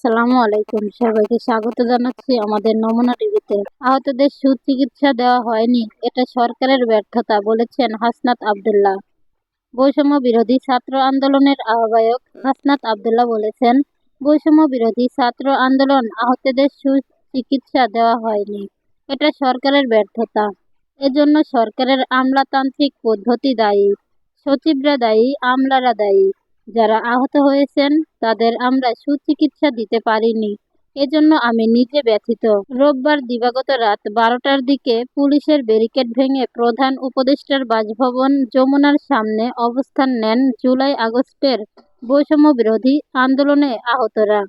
আসসালামু আলাইকুম। সবাইকে স্বাগত জানাচ্ছি আমাদের নমুনা টিভিতে। আহতদের সুচিকিৎসা দেওয়া হয়নি, এটা সরকারের ব্যর্থতা, বলেছেন হাসনাত আবদুল্লাহ। বৈষম্য বিরোধী ছাত্র আন্দোলনের আহ্বায়ক হাসনাত আবদুল্লাহ বলেছেন, বৈষম্য বিরোধী ছাত্র আন্দোলন আহতদের সুচিকিৎসা দেওয়া হয়নি, এটা সরকারের ব্যর্থতা। এজন্য সরকারের আমলাতান্ত্রিক পদ্ধতি দায়ী, সচিবরা দায়ী, আমলারা দায়ী। যারা আহত হয়েছেন, তাদের আমরা সুচিকিৎসা দিতে পারিনি। এজন্য আমি নিজে ব্যথিত। রোববার দিবাগত রাত বারোটার দিকে পুলিশের ব্যারিকেড ভেঙে প্রধান উপদেষ্টার বাসভবন যমুনার সামনে অবস্থান নেন জুলাই আগস্টের বৈষম্য বিরোধী আন্দোলনে আহতরা।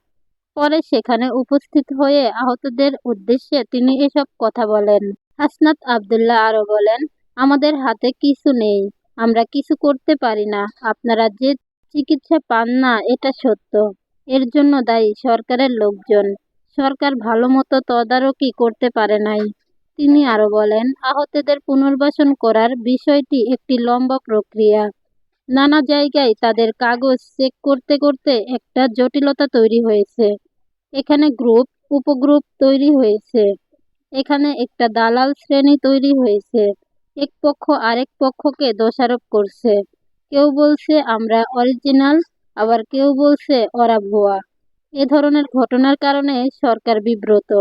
পরে সেখানে উপস্থিত হয়ে আহতদের উদ্দেশ্যে তিনি এসব কথা বলেন। হাসনাত আবদুল্লাহ আরও বলেন, আমাদের হাতে কিছু নেই, আমরা কিছু করতে পারি না। আপনারা যে চিকিৎসা পান না, এটা সত্য। এর জন্য দায়ী সরকারের লোকজন। সরকার ভালো মতো তদারকি করতে পারে নাই। তিনি আরও বলেন, আহতদের পুনর্বাসন করার বিষয়টি একটি লম্বা প্রক্রিয়া। নানা জায়গায় তাদের কাগজ চেক করতে করতে একটা জটিলতা তৈরি হয়েছে। এখানে গ্রুপ, উপগ্রুপ তৈরি হয়েছে। এখানে একটা দালাল শ্রেণি তৈরি হয়েছে। এক পক্ষ আরেক পক্ষকে দোষারোপ করছে। কেউ বলছে আমরা অরিজিনাল আবার কেউ বলছে ওরা ভুয়া। এ ধরনের ঘটনার কারণে সরকার বিব্রত।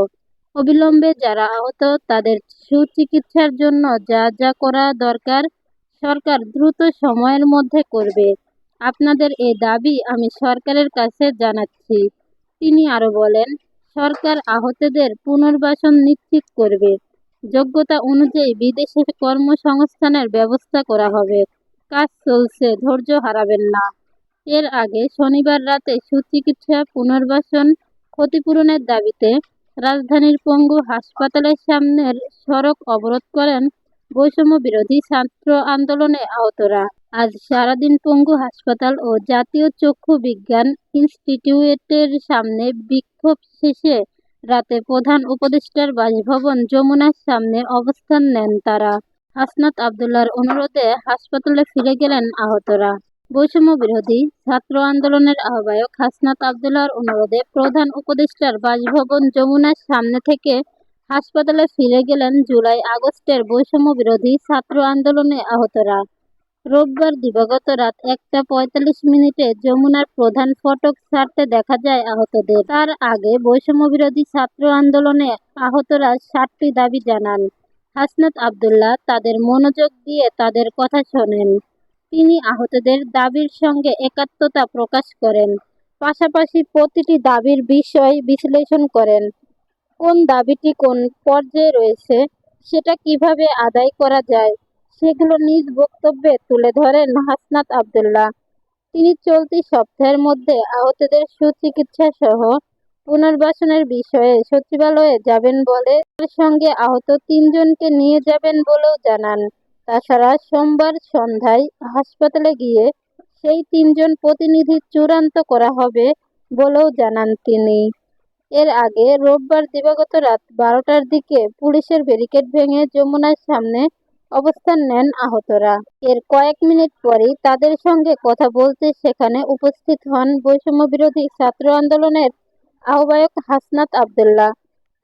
অবিলম্বে যারা আহত, তাদের সুচিকিৎসার জন্য যা যা করা দরকার সরকার দ্রুত সময়ের মধ্যে করবে। আপনাদের এ দাবি আমি সরকারের কাছে জানাচ্ছি। তিনি আরও বলেন, সরকার আহতদের পুনর্বাসন নিশ্চিত করবে। যোগ্যতা অনুযায়ী বিদেশে কর্মসংস্থানের ব্যবস্থা করা হবে। কাজ চলছে, ধৈর্য হারাবেন না। এর আগে শনিবার রাতে সুচিকিৎসা পুনর্বাসন ক্ষতিপূরণের দাবিতে রাজধানীর পঙ্গু হাসপাতালের সামনের সড়ক অবরোধ করেন বৈষম্য বিরোধী ছাত্র আন্দোলনে আহতরা। আজ সারাদিন পঙ্গু হাসপাতাল ও জাতীয় চক্ষু বিজ্ঞান ইনস্টিটিউটের সামনে বিক্ষোভ শেষে রাতে প্রধান উপদেষ্টার বাসভবন যমুনার সামনে অবস্থান নেন তারা। হাসনাত আবদুল্লার অনুরোধে হাসপাতালে ফিরে গেলেন আহতরা। বৈষম্য বিরোধী ছাত্র আন্দোলনের আহ্বায়ক হাসনাত আবদুল্লার অনুরোধে প্রধান উপদেষ্টার বাসভবন যমুনার সামনে থেকে হাসপাতালে ফিরে গেলেন জুলাই আগস্টের বৈষম্য বিরোধী ছাত্র আন্দোলনে আহতরা। রোববার দিবাগত রাত একটা পঁয়তাল্লিশ মিনিটে যমুনার প্রধান ফটক ছাড়তে দেখা যায় আহতদের। তার আগে বৈষম্য বিরোধী ছাত্র আন্দোলনে আহতরা ষাটটি দাবি জানান। হাসনাত আবদুল্লাহ তাদের মনোযোগ দিয়ে তাদের কথা শোনেন। তিনি আহতদের দাবির সঙ্গে একাত্মতা প্রকাশ করেন। পাশাপাশি প্রতিটি দাবির বিষয় বিশ্লেষণ করেন। কোন দাবিটি কোন পর্যায়ে রয়েছে, সেটা কীভাবে আদায় করা যায়, সেগুলো নিজ বক্তব্যে তুলে ধরেন হাসনাত আবদুল্লাহ। তিনি চলতি সপ্তাহের মধ্যে আহতদের সুচিকিৎসা সহ পুনর্বাসনের বিষয়ে সচিবালয়ে যাবেন বলে তার সঙ্গে আহত তিনজনকে নিয়ে যাবেন বলেও জানান। তাছাড়া সোমবার সন্ধ্যায় হাসপাতালে গিয়ে সেই তিনজন প্রতিনিধি চূড়ান্ত করা হবে বলেও জানান তিনি। এর আগে রোববার দিবাগত রাত বারোটার দিকে পুলিশের ব্যারিকেড ভেঙে যমুনার সামনে অবস্থান নেন আহতরা। এর কয়েক মিনিট পরই তাদের সঙ্গে কথা বলতে সেখানে উপস্থিত হন বৈষম্য বিরোধী ছাত্র আন্দোলনের আহ্বায়ক হাসনাত আবদুল্লাহ।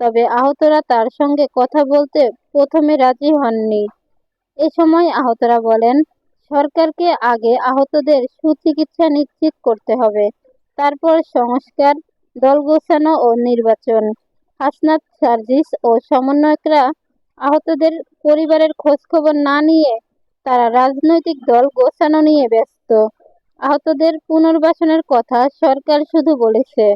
তবে আহতরা তার সঙ্গে কথা বলতে প্রথমে রাজি হননি। এ সময় আহতরা বলেন, সরকারকে আগে আহতদের সুচিকিৎসা নিশ্চিত করতে হবে। তারপর সংস্কার, দল গোছানো ও নির্বাচন। হাসনাত সার্জিস ও সমন্বয়করা আহতদের পরিবারের খোঁজখবর না নিয়ে তারা রাজনৈতিক দল গোছানো নিয়ে ব্যস্ত। আহতদের পুনর্বাসনের কথা সরকার শুধু বলেছে।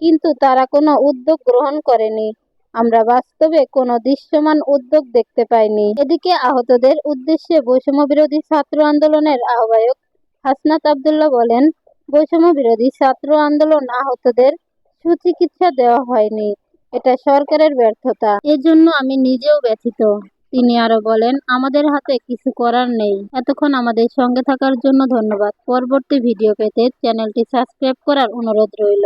কিন্তু তারা কোনো উদ্যোগ গ্রহণ করেনি। আমরা বাস্তবে কোনো দৃশ্যমান উদ্যোগ দেখতে পাইনি। এদিকে আহতদের উদ্দেশ্যে বৈষম্য বিরোধী ছাত্র আন্দোলনের আহ্বায়ক হাসনাত আবদুল্লাহ বলেন বৈষম্য বিরোধী ছাত্র আন্দোলন আহতদের সুচিকিৎসা দেওয়া হয়নি। এটা সরকারের ব্যর্থতা। এজন্য আমি নিজেও ব্যথিত। তিনি আরও বলেন, আমাদের হাতে কিছু করার নেই। এতক্ষণ আমাদের সঙ্গে থাকার জন্য ধন্যবাদ। পরবর্তী ভিডিও পেতে চ্যানেলটি সাবস্ক্রাইব করার অনুরোধ রইল।